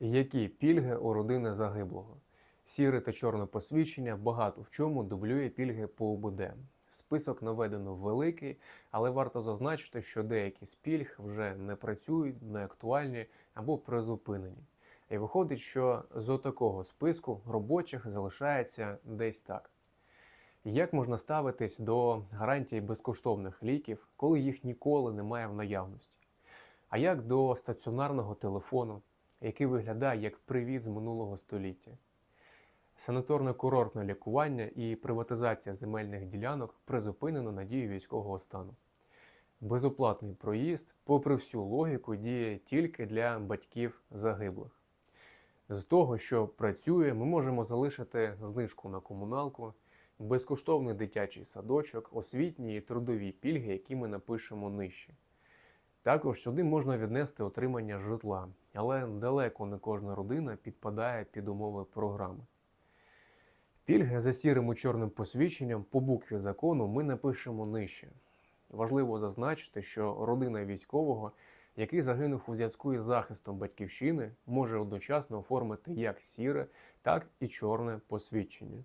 Які пільги у родини загиблого? Сіре та чорне посвідчення багато в чому дублює пільги по УБД. Список наведено великий, але варто зазначити, що деякі з пільг вже не працюють, не актуальні або призупинені. І виходить, що з отакого списку робочих залишається десь так. Як можна ставитись до гарантій безкоштовних ліків, коли їх ніколи немає в наявності? А як до стаціонарного телефону, який виглядає як привіт з минулого століття? Санаторно-курортне лікування і приватизація земельних ділянок призупинено на дію військового стану. Безоплатний проїзд, попри всю логіку, діє тільки для батьків загиблих. З того, що працює, ми можемо залишити знижку на комуналку, безкоштовний дитячий садочок, освітні і трудові пільги, які ми напишемо нижче. Також сюди можна віднести отримання житла, але далеко не кожна родина підпадає під умови програми. Пільги за сірим і чорним посвідченням по букві закону ми напишемо нижче. Важливо зазначити, що родина військового, який загинув у зв'язку із захистом батьківщини, може одночасно оформити як сіре, так і чорне посвідчення.